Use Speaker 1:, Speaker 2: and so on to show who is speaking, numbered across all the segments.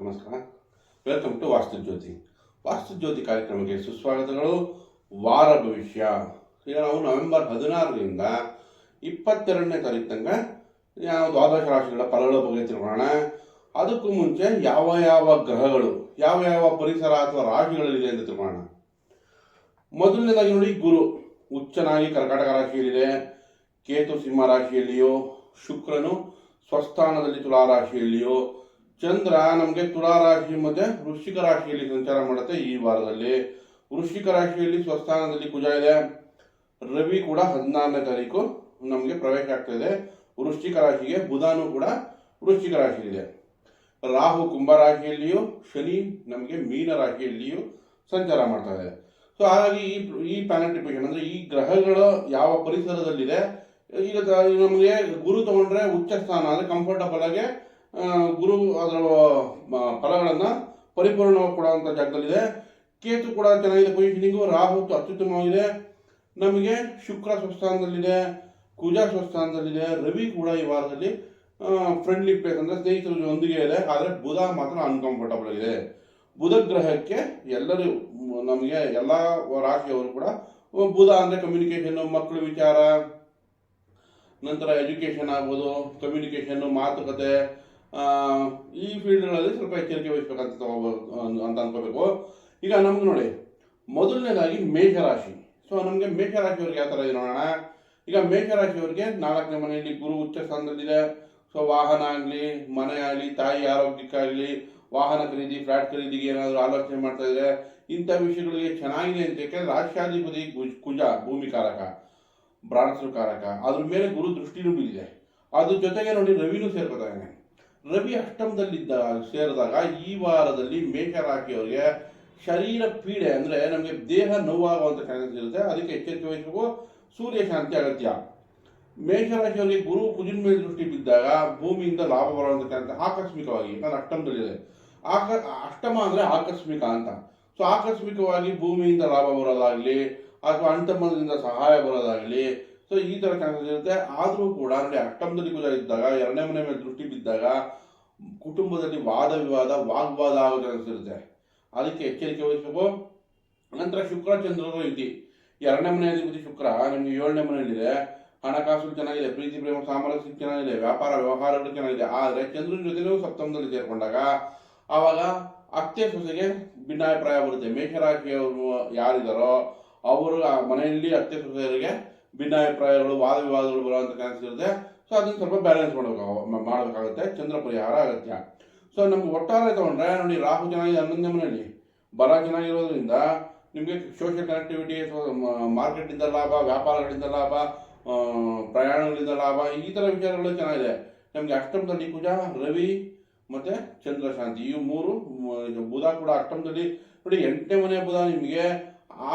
Speaker 1: ನಮಸ್ಕಾರ. Welcome to ವಾಸ್ತು ಜ್ಯೋತಿ ವಾಸ್ತು ಜ್ಯೋತಿ ಕಾರ್ಯಕ್ರಮಕ್ಕೆ ಸುಸ್ವಾಗತಗಳು ವಾರ ಭವಿಷ್ಯ. ಈಗ ನಾವು ನವೆಂಬರ್ ಹದಿನಾರರಿಂದ ಇಪ್ಪತ್ತೆರಡನೇ ತಾರೀಕು ತನಕ ನಾವು ದ್ವಾದಶ ರಾಶಿಗಳ ಫಲಗಳ ಬಗ್ಗೆ ತಿಳ್ಕೊಳ್ಳೋಣ. ಅದಕ್ಕೂ ಮುಂಚೆ ಯಾವ ಯಾವ ಗ್ರಹಗಳು, ಯಾವ ಯಾವ ಪರಿಸರ ಅಥವಾ ರಾಶಿಗಳಲ್ಲಿದೆ ಅಂತ ತಿಳ್ಕೊಳ್ಳೋಣ. ಮೊದಲನೇದಾಗಿ ನೋಡಿ ಗುರು. ಉಚ್ಚನಾಗಿ ಕರ್ಕಾಟಕ ರಾಶಿಯಲ್ಲಿದೆ. ಕೇತು ಸಿಂಹ ರಾಶಿಯಲ್ಲಿಯೋ, ಶುಕ್ರನು ಸ್ವಸ್ಥಾನದಲ್ಲಿ ತುಲಾ ರಾಶಿಯಲ್ಲಿಯೋ ಚಂದ್ರ ನಮಗೆ ತುಲಾ ರಾಶಿ ಮತ್ತೆ ವೃಶ್ಚಿಕ ರಾಶಿಯಲ್ಲಿ ಸಂಚಾರ ಮಾಡುತ್ತೆ ಈ ವಾರದಲ್ಲಿ. ವೃಶ್ಚಿಕ ರಾಶಿಯಲ್ಲಿ ಸ್ವಸ್ಥಾನದಲ್ಲಿ ಕುಜ ಇದೆ. ರವಿ ಕೂಡ ಹದಿನಾರನೇ ತಾರೀಕು ನಮಗೆ ಪ್ರವೇಶ ಆಗ್ತಾ ವೃಶ್ಚಿಕ ರಾಶಿಗೆ ಬುಧನು ಕೂಡ ವೃಶ್ಚಿಕ ರಾಶಿಯಲ್ಲಿದೆ. ರಾಹು ಕುಂಭ ರಾಶಿಯಲ್ಲಿಯೂ, ಶನಿ ನಮಗೆ ಮೀನ ರಾಶಿಯಲ್ಲಿಯೂ ಸಂಚಾರ ಮಾಡ್ತಾ ಇದೆ. ಸೊ ಹಾಗಾಗಿ ಈ ಈ ಪ್ಲಾನೆಟಿಫಿಕೇಶನ್ ಅಂದರೆ ಈ ಗ್ರಹಗಳು ಯಾವ ಪರಿಸರದಲ್ಲಿದೆ, ಈಗ ನಮಗೆ ಗುರು ತಗೊಂಡ್ರೆ ಉಚ್ಚ ಸ್ಥಾನ ಅಂದರೆ ಕಂಫರ್ಟಬಲ್ ಆಗಿ ಗುರು ಅದರ ಫಲಗಳನ್ನು ಪರಿಪೂರ್ಣವಾಗಿ ಕೊಡುವಂತ ಜಾಗದಲ್ಲಿದೆ. ಕೇತು ಕೂಡ ಚೆನ್ನಾಗಿದೆ ಪೊಸಿಷನಿಂಗು ರಾಹು ಅತ್ಯುತ್ತಮವಾಗಿದೆ. ನಮಗೆ ಶುಕ್ರ ಸ್ವಸ್ಥಾನದಲ್ಲಿದೆ, ಕುಜ ಸ್ವಸ್ಥಾನದಲ್ಲಿದೆ, ರವಿ ಕೂಡ ಈ ವಾರದಲ್ಲಿ ಫ್ರೆಂಡ್ಲಿ ಪ್ಲೇಸ್ ಅಂದ್ರೆ ಸ್ನೇಹಿತರ ಒಂದಿಗೆ ಇದೆ, ಆದರೆ ಬುಧ ಮಾತ್ರ ಅನ್ಕಂಫರ್ಟಬಲ್ ಇದೆ ಬುಧ ಗ್ರಹಕ್ಕೆ ಎಲ್ಲರೂ, ನಮಗೆ ಎಲ್ಲ ರಾಶಿಯವರು ಕೂಡ ಬುಧ ಅಂದರೆ ಕಮ್ಯುನಿಕೇಶನ್ ಮಕ್ಕಳ ವಿಚಾರ, ನಂತರ ಎಜುಕೇಶನ್ ಆಗ್ಬೋದು ಕಮ್ಯುನಿಕೇಶನ್ ಮಾತುಕತೆ ಈ ಫೀಲ್ಡ್ಗಳಲ್ಲಿ ಸ್ವಲ್ಪ ಎಚ್ಚರಿಕೆ ವಹಿಸ್ಬೇಕಂತ ತಗೋಬೇಕು ಅಂತ ಅನ್ಕೋಬೇಕು. ಈಗ ನಮ್ಗೆ ನೋಡಿ, ಮೊದಲನೇದಾಗಿ ಮೇಷರಾಶಿ. ಸೊ ನಮಗೆ ಮೇಷರಾಶಿಯವ್ರಿಗೆ ಯಾವ ಥರ ಇದೆ ನೋಡೋಣ. ಈಗ ಮೇಷರಾಶಿಯವ್ರಿಗೆ ನಾಲ್ಕನೇ ಮನೆಯಲ್ಲಿ ಗುರು ಉಚ್ಚ ಸ್ಥಾನದಲ್ಲಿದೆ. ಸೊ ವಾಹನ ಆಗಲಿ, ಮನೆ ಆಗಲಿ, ತಾಯಿ ಆರೋಗ್ಯಕ್ಕಾಗಲಿ, ವಾಹನ ಖರೀದಿ ಫ್ಲಾಟ್ ಖರೀದಿಗೆ ಏನಾದರೂ ಆಲೋಚನೆ ಮಾಡ್ತಾ ಇದ್ರೆ ಇಂಥ ವಿಷಯಗಳಿಗೆ ಚೆನ್ನಾಗಿದೆ ಅಂತ ಹೇಳಿ ರಾಷ್ಟ್ರಾಧಿಪತಿ ಕುಜ ಭೂಮಿಕಾರಕ ಕಾರಕ. ಅದ್ರ ಮೇಲೆ ಗುರು ದೃಷ್ಟಿನೂ ಬೀಳಿದೆ ಅದ್ರ ಜೊತೆಗೆ ನೋಡಿ ರವಿನೂ ಸೇರ್ಕೊತಾನೆ ರವಿ ಅಷ್ಟಮದಲ್ಲಿದ್ದ ಸೇರಿದಾಗ ಈ ವಾರದಲ್ಲಿ ಮೇಷರಾಶಿಯವರಿಗೆ ಶರೀರ ಪೀಡೆ ಅಂದ್ರೆ ನಮಗೆ ದೇಹ ನೋವಾಗುವಂತ ಚಾನ್ಸಸ್ ಇರುತ್ತೆ. ಅದಕ್ಕೆ ಎಚ್ಚರಿಕೆ ವಹಿಸಬೇಕು. ಸೂರ್ಯ ಶಾಂತಿ ಅಗತ್ಯ. ಮೇಷರಾಶಿಯವರಿಗೆ ಗುರು ಕುಜಿನ ಮೇಲೆ ದೃಷ್ಟಿ ಬಿದ್ದಾಗ ಭೂಮಿಯಿಂದ ಲಾಭ ಬರುವಂಥ ಚಾನ್ಸ್ ಆಕಸ್ಮಿಕವಾಗಿ, ಯಾಕಂದ್ರೆ ಅಷ್ಟಮದಲ್ಲಿದೆ ಆಕ, ಅಷ್ಟಮ ಅಂದ್ರೆ ಆಕಸ್ಮಿಕ ಅಂತ. ಸೊ ಆಕಸ್ಮಿಕವಾಗಿ ಭೂಮಿಯಿಂದ ಲಾಭ ಬರೋದಾಗ್ಲಿ, ಅಥವಾ ಅಣ್ತಮ್ಮದಿಂದ ಸಹಾಯ ಬರೋದಾಗ್ಲಿ ಸೊ ಈ ಚಾನ್ಸಸ್ ಇರುತ್ತೆ ಆದರೂ ಕೂಡ ನನಗೆ ಅಷ್ಟಮದಲ್ಲಿ ಕೂಡ ಇದ್ದಾಗ, ಎರಡನೇ ಮನೆ ಮೇಲೆ ದೃಷ್ಟಿ ಬಿದ್ದಾಗ, ಕುಟುಂಬದಲ್ಲಿ ವಾದ ವಿವಾದ, ವಾಗ್ವಾದ ಆಗೋ ಚಾನ್ಸಸ್ ಇರುತ್ತೆ ಅದಕ್ಕೆ ಎಚ್ಚರಿಕೆ ವಹಿಸಬೇಕು. ನಂತರ ಶುಕ್ರ ಚಂದ್ರರು ಯುತಿ ಎರಡನೇ ಮನೆ ಅಧಿಪತಿ ಶುಕ್ರ, ನಿಮ್ಗೆ ಏಳನೇ ಮನೆಯಲ್ಲಿದೆ. ಹಣಕಾಸು ಚೆನ್ನಾಗಿದೆ, ಪ್ರೀತಿ, ಪ್ರೇಮ, ಸಾಮರಸ್ಯ ಚೆನ್ನಾಗಿದೆ, ವ್ಯಾಪಾರ, ವ್ಯವಹಾರಗಳು ಚೆನ್ನಾಗಿದೆ. ಆದರೆ ಚಂದ್ರನ ಜೊತೆನೂ ಸಪ್ತಮದಲ್ಲಿ ಸೇರ್ಕೊಂಡಾಗ, ಆವಾಗ ಅತ್ತೆ ಸೊಸೆಗೆ ಭಿನ್ನಾಭಿಪ್ರಾಯ ಬರುತ್ತೆ. ಮೇಷರಾಶಿಯವರು ಯಾರಿದ್ದಾರೋ ಅವರು ಆ ಮನೆಯಲ್ಲಿ ಅತ್ತೆ ಸೊಸೆಯರಿಗೆ ಭಿನ್ನಾಭಿಪ್ರಾಯಗಳು ವಾದ ವಿವಾದಗಳು ಬರುವಂಥ ಚಾನ್ಸ್ ಇರುತ್ತೆ. ಸೊ ಅದನ್ನು ಸ್ವಲ್ಪ ಬ್ಯಾಲೆನ್ಸ್ ಮಾಡಬೇಕು ಮಾಡಬೇಕಾಗುತ್ತೆ, ಚಂದ್ರ ಪರಿಹಾರ ಅಗತ್ಯ. ಸೊ ನಮ್ಗೆ ಒಟ್ಟಾರೆ ತಗೊಂಡ್ರೆ, ನೋಡಿ ರಾಹು ಚೆನ್ನಾಗಿದೆ ಹನ್ನೊಂದನೇ ಮನೆಯಲ್ಲಿ ಬರ ಚೆನ್ನಾಗಿರೋದ್ರಿಂದ ನಿಮಗೆ ಸೋಷಿಯಲ್ ಕನೆಕ್ಟಿವಿಟಿ ಮಾರ್ಕೆಟಿಂದ ಲಾಭ, ವ್ಯಾಪಾರಗಳಿಂದ ಲಾಭ ಪ್ರಯಾಣಗಳಿಂದ ಲಾಭ, ಈ ಥರ ವಿಚಾರಗಳು ಚೆನ್ನಾಗಿದೆ. ನಮಗೆ ಅಷ್ಟಮದಲ್ಲಿ ಕುಜ, ರವಿ ಮತ್ತು ಚಂದ್ರಶಾಂತಿ ಇವು ಮೂರು ಬುಧ ಕೂಡ ಅಷ್ಟಮದಲ್ಲಿ, ನೋಡಿ ಎಂಟನೇ ಮನೆ ಬುಧ ನಿಮಗೆ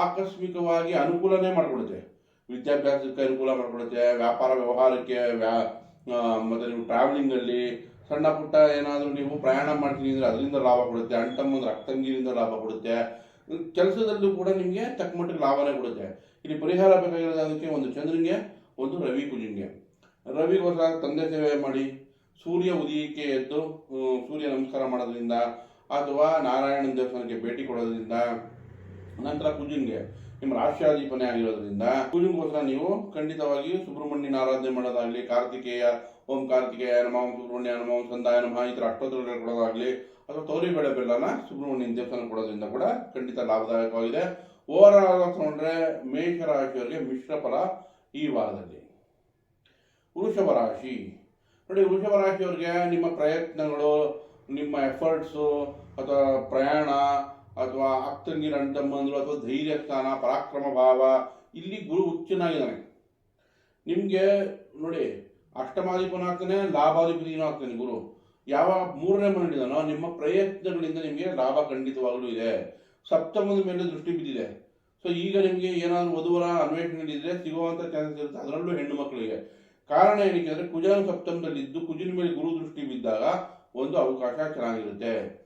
Speaker 1: ಆಕಸ್ಮಿಕವಾಗಿ ಅನುಕೂಲನೇ ಮಾಡಿಕೊಡುತ್ತೆ. ವಿದ್ಯಾಭ್ಯಾಸಕ್ಕೆ ಅನುಕೂಲ ಮಾಡಿಕೊಡುತ್ತೆ, ವ್ಯಾಪಾರ ವ್ಯವಹಾರಕ್ಕೆ ವ್ಯಾ ಮತ್ತು ನೀವು ಟ್ರಾವೆಲಿಂಗಲ್ಲಿ ಸಣ್ಣ ಪುಟ್ಟ ಏನಾದರೂ ನೀವು ಪ್ರಯಾಣ ಮಾಡ್ತೀನಿ ಅಂದರೆ ಅದರಿಂದ ಲಾಭ ಕೊಡುತ್ತೆ ಅಣ್ತಮ್ಮಂದ್ರೆ ಅಕ್ಕಂಗಿರಿಂದ ಲಾಭ ಕೊಡುತ್ತೆ. ಕೆಲಸದಲ್ಲೂ ಕೂಡ ನಿಮಗೆ ತಕ್ಕ ಮಟ್ಟಿಗೆ ಲಾಭನೇ ಕೊಡುತ್ತೆ. ಇಲ್ಲಿ ಪರಿಹಾರ ಬೇಕಾಗಿರೋದು ಅದಕ್ಕೆ ಒಂದು ಚಂದ್ರನಿಗೆ, ಒಂದು ರವಿ ಕುಜಿನ್ಗೆ. ರವಿಗೋಸ್ಕರ ತಂದೆ ಸೇವೆ ಮಾಡಿ, ಸೂರ್ಯ ಉದಯಕ್ಕೆ ಎದ್ದು ಸೂರ್ಯ ನಮಸ್ಕಾರ ಮಾಡೋದ್ರಿಂದ ಅಥವಾ ನಾರಾಯಣ ದೇವಸ್ಥಾನಕ್ಕೆ ಭೇಟಿ ಕೊಡೋದ್ರಿಂದ ನಂತರ ಕುಜಿನ್ಗೆ. ನಿಮ್ಮ ರಾಷ್ಟ್ರಾಧಿಪನೆ ಆಗಿರೋದ್ರಿಂದ ಕುಜಿನ್ಗೋಸ್ಕರ ನೀವು ಖಂಡಿತವಾಗಿ ಸುಬ್ರಹ್ಮಣ್ಯನ ಆರಾಧನೆ ಮಾಡೋದಾಗ್ಲಿ, ಕಾರ್ತಿಕೇಯ, ಓಂ ಕಾರ್ತಿಕೇಯ, ನಮ ಓಂ ಸುಬ್ರಹ್ಮಣ್ಯ, ನಮ ಓಂ ಸಂದಾಯ ನಮ ಈ ಥರ ಅಷ್ಟೋತ್ತರಗಳು ಕೊಡೋದಾಗ್ಲಿ ಅಥವಾ ತೋರಿಬೇಳೆ ಬೆಲ್ಲನ ಸುಬ್ರಹ್ಮಣ್ಯನ ದೇವಸ್ಥಾನ ಕೊಡೋದ್ರಿಂದ ಕೂಡ ಖಂಡಿತ ಲಾಭದಾಯಕವಾಗಿದೆ. ಓವರ್ ಆಲ್ ತಗೊಂಡ್ರೆ ಮೇಷರಾಶಿಯವರಿಗೆ ಮಿಶ್ರ ಫಲ ಈ ವಾರದಲ್ಲಿ. ವೃಷಭ ರಾಶಿ. ನೋಡಿ, ವೃಷಭ ರಾಶಿಯವರಿಗೆ ನಿಮ್ಮ ಪ್ರಯತ್ನಗಳು, ನಿಮ್ಮ ಎಫರ್ಟ್ಸು ಅಥವಾ ಪ್ರಯಾಣ ಅಥವಾ ಅಕ್ಕಂಗಿರ ಅಣ್ತಮ್ಮಂದ್ರು ಅಥವಾ ಧೈರ್ಯ ಸ್ಥಾನ ಪರಾಕ್ರಮ ಭಾವ, ಇಲ್ಲಿ ಗುರು ಹುಚ್ಚನಾಗಿದ್ದಾನೆ. ನಿಮಗೆ ನೋಡಿ ಅಷ್ಟಮಾಧಿಪನ ಆಗ್ತಾನೆ ಲಾಭಾಧಿಪತಿನೂ ಆಗ್ತಾನೆ ಗುರು. ಯಾವ ಮೂರನೇ ಮನೆಯಲ್ಲಿದ್ದಾನೋ ನಿಮ್ಮ ಪ್ರಯತ್ನಗಳಿಂದ ನಿಮಗೆ ಲಾಭ ಖಂಡಿತವಾಗಲೂ ಇದೆ. ಸಪ್ತಮದ ಮೇಲೆ ದೃಷ್ಟಿ ಬಿದ್ದಿದೆ. ಸೊ ಈಗ ನಿಮಗೆ ಏನಾದರೂ ವಧುವರ ಅನ್ವೇಷಣೆಗಳಿದ್ರೆ ಸಿಗುವಂತ ಚಾನ್ಸಸ್ ಇರುತ್ತೆ. ಅದರಲ್ಲೂ ಹೆಣ್ಣು ಮಕ್ಕಳಿಗೆ. ಕಾರಣ ಏನಕ್ಕೆ ಅಂದ್ರೆ ಕುಜನ ಸಪ್ತಮದಲ್ಲಿದ್ದು, ಕುಜಿನ ಮೇಲೆ ಗುರು ದೃಷ್ಟಿ ಬಿದ್ದಾಗ ಒಂದು ಅವಕಾಶ ಚೆನ್ನಾಗಿರುತ್ತೆ.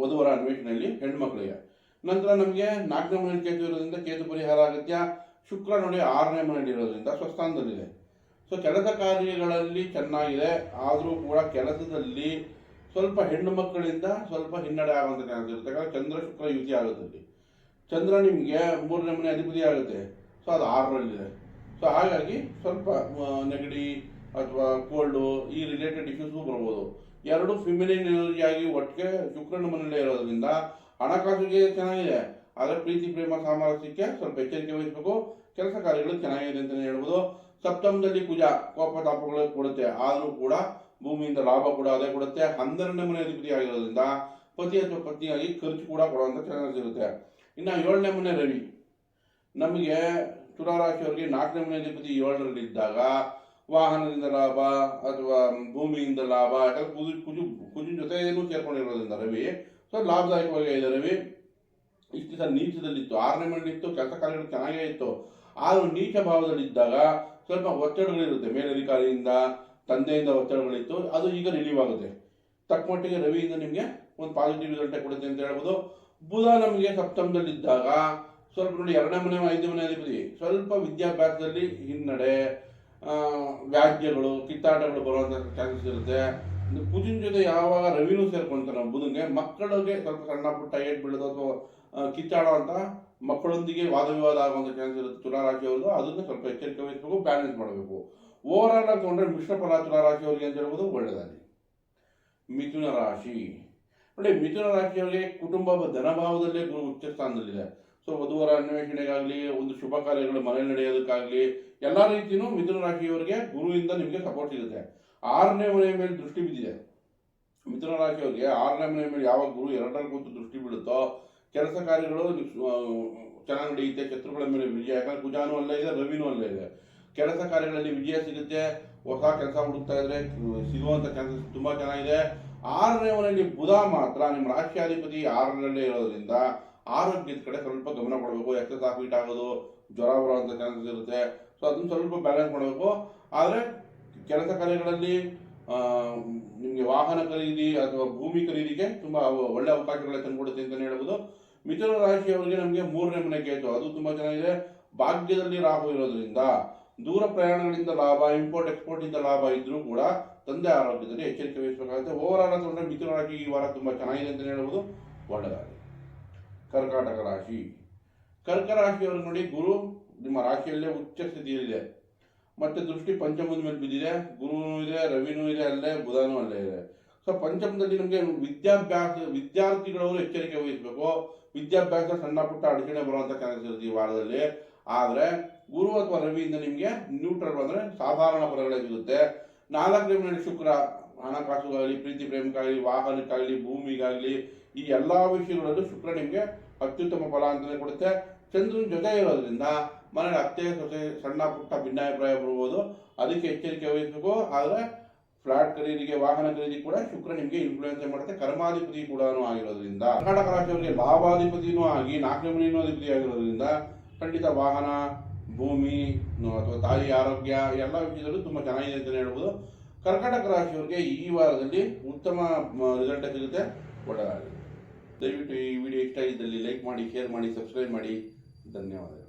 Speaker 1: ವಧುವರ ಅನ್ವೇಷಣೆಯಲ್ಲಿ ಹೆಣ್ಮಕ್ಳಿಗೆ ನಂತರ ನಮಗೆ ನಾಲ್ಕನೇ ಮನೆಯಲ್ಲಿ ಕೇತು ಇರೋದ್ರಿಂದ ಕೇತು ಪರಿಹಾರ ಅಗತ್ಯ. ಶುಕ್ರ ನೋಡಿ ಆರನೇ ಮನೆಯಲ್ಲಿ ಇರೋದ್ರಿಂದ ಸ್ವಸ್ಥಾನದಲ್ಲಿದೆ. ಸೊ ಕೆಲಸ ಕಾರ್ಯಗಳಲ್ಲಿ ಚೆನ್ನಾಗಿದೆ. ಆದರೂ ಕೂಡ ಕೆಲಸದಲ್ಲಿ ಸ್ವಲ್ಪ ಹೆಣ್ಣು ಮಕ್ಕಳಿಂದ ಸ್ವಲ್ಪ ಹಿನ್ನಡೆ ಆಗುವಂಥ ಚಾನ್ಸ್ ಇರುತ್ತೆ. ಯಾಕಂದರೆ ಚಂದ್ರ, ಶುಕ್ರ ಯುತಿ ಆಗುತ್ತೆ. ಚಂದ್ರ ನಿಮಗೆ ಮೂರನೇ ಮನೆ ಅಧಿಪತಿ ಆಗುತ್ತೆ. ಸೊ ಅದು ಆರರಲ್ಲಿದೆ. ಸೊ ಹಾಗಾಗಿ ಸ್ವಲ್ಪ ನೆಗಡಿ ಅಥವಾ ಕೋಲ್ಡು ಈ ರಿಲೇಟೆಡ್ ಇಶ್ಯೂಸ್ಗೂ ಬರ್ಬೋದು. ಎರಡು ಫಿಮಿಲಿನ್ ಆಗಿ ಒಟ್ಟಿಗೆ ಶುಕ್ರನ ಮನೆಯಲ್ಲೇ ಇರೋದ್ರಿಂದ ಹಣಕಾಸಿಗೆ ಚೆನ್ನಾಗಿದೆ. ಆದರೆ ಪ್ರೀತಿ, ಪ್ರೇಮ, ಸಾಮರಸ್ಯಕ್ಕೆ ಸ್ವಲ್ಪ ಎಚ್ಚರಿಕೆ ವಹಿಸಬೇಕು. ಕೆಲಸ ಕಾರ್ಯಗಳು ಚೆನ್ನಾಗಿದೆ ಅಂತಲೇ ಹೇಳ್ಬೋದು. ಸಪ್ತಮದಲ್ಲಿ ಕುಜ ಕೋಪ, ತಾಪಗಳು ಕೊಡುತ್ತೆ. ಆದರೂ ಕೂಡ ಭೂಮಿಯಿಂದ ಲಾಭ ಕೂಡ ಅದೇ ಕೊಡುತ್ತೆ. ಹನ್ನೆರಡನೇ ಮನೆ ಅಧಿಪತಿ ಆಗಿರೋದ್ರಿಂದ ಪತಿ ಅಥವಾ ಪತ್ನಿಯಾಗಿ ಖರ್ಚು ಕೂಡ ಕೊಡುವಂಥ ಚಾನ್ಸಸ್ ಇರುತ್ತೆ ಇನ್ನು ಏಳನೇ ಮನೆ ರವಿ. ನಮಗೆ ತುಲಾರಾಶಿಯವರಿಗೆ ನಾಲ್ಕನೇ ಮನೆ ಅಧಿಪತಿ ಏಳರಲ್ಲಿದ್ದಾಗ ವಾಹನದಿಂದ ಲಾಭ ಅಥವಾ ಭೂಮಿಯಿಂದ ಲಾಭ ಯಾಕಂದ್ರೆ ಕುಜು ಕುಜು ಕುಜಿನ ಜೊತೆ ಏನು ಸೇರ್ಕೊಂಡಿರೋದ್ರಿಂದ ರವಿ, ಸೊ ಲಾಭದಾಯಕವಾಗಿ ಇದೆ ರವಿ. ಇಷ್ಟು ದಿವಸ ನೀಚದಲ್ಲಿತ್ತು. ಆರನೇ ಮನೆಯಲ್ಲಿತ್ತು, ಕೆಲಸ ಕಾರ್ಯಗಳು ಚೆನ್ನಾಗೇ ಇತ್ತು. ಆದರೂ ನೀಚ ಭಾವದಲ್ಲಿದ್ದಾಗ ಸ್ವಲ್ಪ ಒತ್ತಡಗಳಿರುತ್ತೆ. ಮೇಲಧಿಕಾರಿಯಿಂದ, ತಂದೆಯಿಂದ ಒತ್ತಡಗಳಿತ್ತು. ಅದು ಈಗ ರಿಲೀವ್ ಆಗುತ್ತೆ. ತಕ್ಕಮಟ್ಟಿಗೆ ರವಿಯಿಂದ ನಿಮಗೆ ಒಂದು ಪಾಸಿಟಿವ್ ರಿಸಲ್ಟ್ ಕೊಡುತ್ತೆ ಅಂತ ಹೇಳ್ಬೋದು. ಬುಧ ನಮಗೆ ಸಪ್ತಮದಲ್ಲಿದ್ದಾಗ ಸ್ವಲ್ಪ ನೋಡಿ, ಎರಡನೇ ಮನೆ, ಐದನೇ ಮನೆ ಅಧಿಪತಿ. ಸ್ವಲ್ಪ ವಿದ್ಯಾಭ್ಯಾಸದಲ್ಲಿ ಹಿನ್ನಡೆ ವ್ಯಾಜ್ಯಗಳು, ಕಿತ್ತಾಟಗಳು ಬರುವಂಥ ಚಾನ್ಸಸ್ ಇರುತ್ತೆ. ಕುಜಿನ ಜೊತೆ ಯಾವಾಗ ರವಿನೂ ಸೇರ್ಕೊಂತಾರೆ ಬುಧನ್ಗೆ. ಮಕ್ಕಳಿಗೆ ಸ್ವಲ್ಪ ಸಣ್ಣ ಪುಟ್ಟ ಏಟ್ ಬೀಳೋದು ಅಥವಾ ಕಿತ್ತಾಡುವಂಥ ಮಕ್ಕಳೊಂದಿಗೆ ವಾದ ವಿವಾದ ಆಗುವಂಥ ಚಾನ್ಸ್ ಇರುತ್ತೆ ತುಲಾರಾಶಿಯವ್ರದ್ದು ಅದನ್ನು ಸ್ವಲ್ಪ ಎಚ್ಚರಿಕೆ ವಹಿಸಬೇಕು ಬ್ಯಾಲೆನ್ಸ್ ಮಾಡಬೇಕು. ಓವರ್ ಆಗಿ ತೊಗೊಂಡ್ರೆ ಮಿಶ್ರ ಫಲ ತುಲಾರಾಶಿಯವರಿಗೆ ಅಂತ ಹೇಳ್ಬೋದು ಒಳ್ಳೆಯದಾಗಿ ಮಿಥುನ ರಾಶಿ. ನೋಡಿ, ಮಿಥುನ ರಾಶಿಯವರಿಗೆ ಕುಟುಂಬ ಧನಭಾವದಲ್ಲೇ ಗುರು ಉಚ್ಚ ಸ್ಥಾನದಲ್ಲಿದೆ. ಸೊ ವಧುವರ ಅನ್ವೇಷಣೆಗಾಗಲಿ, ಒಂದು ಶುಭ ಕಾರ್ಯಗಳು ಮನೆ ನಡೆಯೋದಕ್ಕಾಗಲಿ, ಎಲ್ಲ ರೀತಿಯೂ ಮಿಥುನ ರಾಶಿಯವರಿಗೆ ಗುರುವಿಂದ ನಿಮಗೆ ಸಪೋರ್ಟ್ ಸಿಗುತ್ತೆ. ಆರನೇ ಮನೆಯ ಮೇಲೆ ದೃಷ್ಟಿ ಬಿದ್ದಿದೆ. ಮಿಥುನ ರಾಶಿಯವರಿಗೆ ಆರನೇ ಮನೆಯ ಮೇಲೆ ಯಾವಾಗ ಗುರು ಎರಡರ ಕೂತು ದೃಷ್ಟಿ ಬೀಳುತ್ತೋ, ಕೆಲಸ ಕಾರ್ಯಗಳು ಚೆನ್ನಾಗಿ ನಡೆಯುತ್ತೆ, ಶತ್ರುಗಳ ಮೇಲೆ ವಿಜಯ, ಯಾಕಂದ್ರೆ ಕುಜಾನು ಅಲ್ಲೇ ಇದೆ, ರವಿನೂ ಅಲ್ಲೇ ಇದೆ. ಕೆಲಸ ಕಾರ್ಯಗಳಲ್ಲಿ ವಿಜಯ ಸಿಗುತ್ತೆ, ಹೊಸ ಕೆಲಸ ಹುಡುಕ್ತಾ ಇದ್ರೆ ಸಿಗುವಂತ ಕೆಲಸ ತುಂಬಾ ಚೆನ್ನಾಗಿದೆ. ಆರನೇ ಮನೆಯಲ್ಲಿ ಬುಧ ಮಾತ್ರ ನಿಮ್ಮ ರಾಷ್ಟ್ರಾಧಿಪತಿ ಆರರಲ್ಲೇ ಇರೋದ್ರಿಂದ ಆರೋಗ್ಯದ ಕಡೆ ಸ್ವಲ್ಪ ಗಮನ ಕೊಡಬೇಕು. ಎಕ್ಸಸ್ ಹೀಟ್ ಆಗೋದು, ಜ್ವರ ಬರುವಂಥ ಚಾನ್ಸಸ್ ಇರುತ್ತೆ. ಸೊ ಅದನ್ನ ಸ್ವಲ್ಪ ಬ್ಯಾಲೆನ್ಸ್ ಮಾಡಬೇಕು. ಆದರೆ ಕೆಲಸ ಕಾರ್ಯಗಳಲ್ಲಿ ನಿಮಗೆ ವಾಹನ ಖರೀದಿ ಅಥವಾ ಭೂಮಿ ಖರೀದಿಗೆ ತುಂಬ ಒಳ್ಳೆ ಅವಕಾಶಗಳೇ ತಂದುಕೊಡುತ್ತೆ ಅಂತಲೇ ಹೇಳ್ಬೋದು. ಮಿಥುನ ರಾಶಿಯವರಿಗೆ ನಮಗೆ ಮೂರನೇ ಮನೆ ಕೇತು. ಅದು ತುಂಬ ಚೆನ್ನಾಗಿದೆ. ಭಾಗ್ಯದಲ್ಲಿ ರಾಹು ಇರೋದ್ರಿಂದ ದೂರ ಪ್ರಯಾಣಗಳಿಂದ ಲಾಭ ಇಂಪೋರ್ಟ್ ಎಕ್ಸ್ಪೋರ್ಟ್ ಇಂದ ಲಾಭ ಇದ್ದರೂ ಕೂಡ ತಂದೆ ಆರೋಗ್ಯದಲ್ಲಿ ಎಚ್ಚರಿಕೆ ವಹಿಸಬೇಕಾಗುತ್ತೆ. ಓವರ್ ಆಲ್ ಅಂತ ಮಿಥುನ ರಾಶಿ ಈ ವಾರ ತುಂಬ ಚೆನ್ನಾಗಿದೆ ಅಂತಲೇ ಹೇಳ್ಬೋದು. ಒಳ್ಳೆಯದಾಗಿ ಕರ್ಕಾಟಕ ರಾಶಿ. ಕರ್ಕ ರಾಶಿಯವರು ನೋಡಿ ಗುರು ನಿಮ್ಮ ರಾಶಿಯಲ್ಲೇ ಉಚ್ಚ ಸ್ಥಿತಿಯಲ್ಲಿದೆ. ಮತ್ತೆ ದೃಷ್ಟಿ ಪಂಚಮದ ಮೇಲೆ ಬಿದ್ದಿದೆ. ಗುರುನೂ ಇದೆ, ರವಿನೂ ಇದೆ, ಅಲ್ಲೇ ಬುಧನೂ ಅಲ್ಲೇ ಇದೆ. ಸೊ ಪಂಚಮದಲ್ಲಿ ನಮಗೆ ವಿದ್ಯಾಭ್ಯಾಸ, ವಿದ್ಯಾರ್ಥಿಗಳವರು ಎಚ್ಚರಿಕೆ ವಹಿಸಬೇಕು. ವಿದ್ಯಾಭ್ಯಾಸ ಸಣ್ಣ ಪುಟ್ಟ ಅಡಚಣೆ ಬರುವಂತ ಚಾನ್ಸಸ್ ಇರುತ್ತೆ ಈ ವಾರದಲ್ಲಿ. ಆದರೆ ಗುರು ಅಥವಾ ರವಿಯಿಂದ ನಿಮಗೆ ನ್ಯೂಟ್ರಲ್ ಅಂದ್ರೆ ಸಾಧಾರಣ ಫಲಗಳೇ ಸಿಗುತ್ತೆ. ನಾಲ್ಕನೇ ಮನೆಯಲ್ಲಿ ಶುಕ್ರ, ಹಣಕಾಸುಗಾಗಲಿ, ಪ್ರೀತಿ ಪ್ರೇಮಕ್ಕಾಗಲಿ, ವಾಹನಕ್ಕಾಗಲಿ, ಭೂಮಿಗಾಗಲಿ, ಈ ಎಲ್ಲಾ ವಿಷಯಗಳಲ್ಲೂ ಶುಕ್ರ ನಿಮಗೆ ಅತ್ಯುತ್ತಮ ಫಲ ಅಂತಲೇ ಕೊಡುತ್ತೆ. ಚಂದ್ರನ ಜೊತೆ ಇರೋದ್ರಿಂದ ಮನೆಯಲ್ಲಿ ಅತ್ತೆ, ಸೊಸೆ, ಸಣ್ಣ, ಪುಟ್ಟ ಭಿನ್ನಾಭಿಪ್ರಾಯ ಬರ್ಬೋದು ಅದಕ್ಕೆ ಎಚ್ಚರಿಕೆ ವಹಿಸಬೇಕು. ಆದರೆ ಫ್ಲಾಟ್ ಖರೀದಿಗೆ, ವಾಹನ ಖರೀದಿ ಕೂಡ ಶುಕ್ರ ನಿಮಗೆ ಇನ್ಫ್ಲೂಯೆನ್ಸ್ ಮಾಡುತ್ತೆ. ಕರ್ಮಾಧಿಪತಿ ಕೂಡ ಆಗಿರೋದ್ರಿಂದ, ಕರ್ನಾಟಕ ರಾಜ್ಯವರಿಗೆ ಲಾಭಾಧಿಪತಿನೂ ಆಗಿ, ನಾಲ್ಕನೇ ಅಧಿಪತಿ ಆಗಿರೋದ್ರಿಂದ ಖಂಡಿತ ವಾಹನ, ಭೂಮಿ ಅಥವಾ ತಾಯಿ ಆರೋಗ್ಯ ಎಲ್ಲ ವಿಷಯದಲ್ಲೂ ತುಂಬ ಚೆನ್ನಾಗಿದೆ ಅಂತಲೇ ಹೇಳ್ಬೋದು. ಕರ್ನಾಟಕ ರಾಶಿಯವರಿಗೆ ಈ ವಾರದಲ್ಲಿ ಉತ್ತಮ ರಿಸಲ್ಟ್ ಸಿಗುತ್ತೆ. ಒಳ್ಳೆಯದಾಗಿದೆ ದಯವಿಟ್ಟು ಈ ವಿಡಿಯೋ ಇಷ್ಟ ಇದ್ದಲ್ಲಿ ಲೈಕ್ ಮಾಡಿ ಶೇರ್ ಮಾಡಿ ಸಬ್ಸ್ಕ್ರೈಬ್ ಮಾಡಿ. ಧನ್ಯವಾದಗಳು.